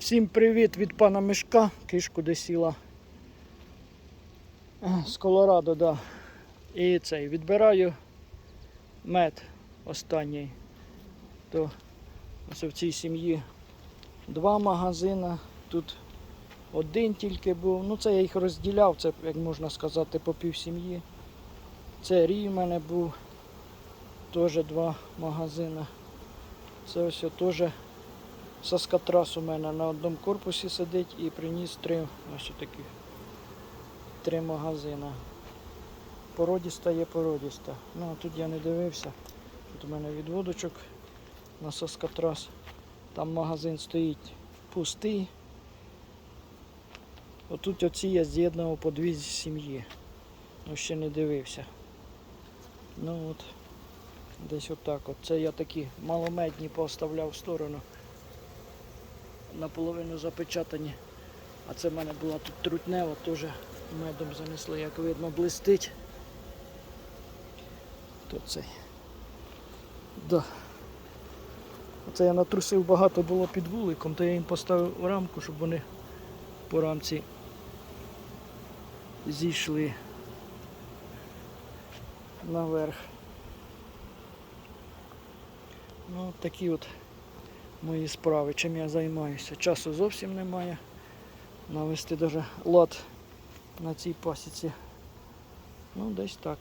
Всім привіт від пана Мишка. Кишку де сіла. З Колорадо, да. І цей відбираю мед останній. То ось в цій сім'ї два магазини. Тут один тільки був. Ну це я їх розділяв, це, як можна сказати, по пів сім'ї. Це рій в мене був. Теж два магазини. Це ось теж Саскатрас у мене на одному корпусі сидить і приніс три ось такі три магазини. Породіста є породіста. Ну а тут я не дивився. Тут у мене відводочок на Саскатрас. Там магазин стоїть пустий. Отут оці я з'єднував по дві сім'ї. Ну ще не дивився. Ну от. Десь отак от. Це я такі маломедні поставляв в сторону наполовину запечатані. А це в мене була тут трутнева, теж медом занесли, як видно, блистить. То цей. Да. Оце я натрусив багато було під вуликом, то я їм поставив рамку, щоб вони по рамці зійшли наверх. Ну, такі от мої справи, чим я займаюся. Часу зовсім немає. Навести даже лад на цій пасіці. Ну, десь так.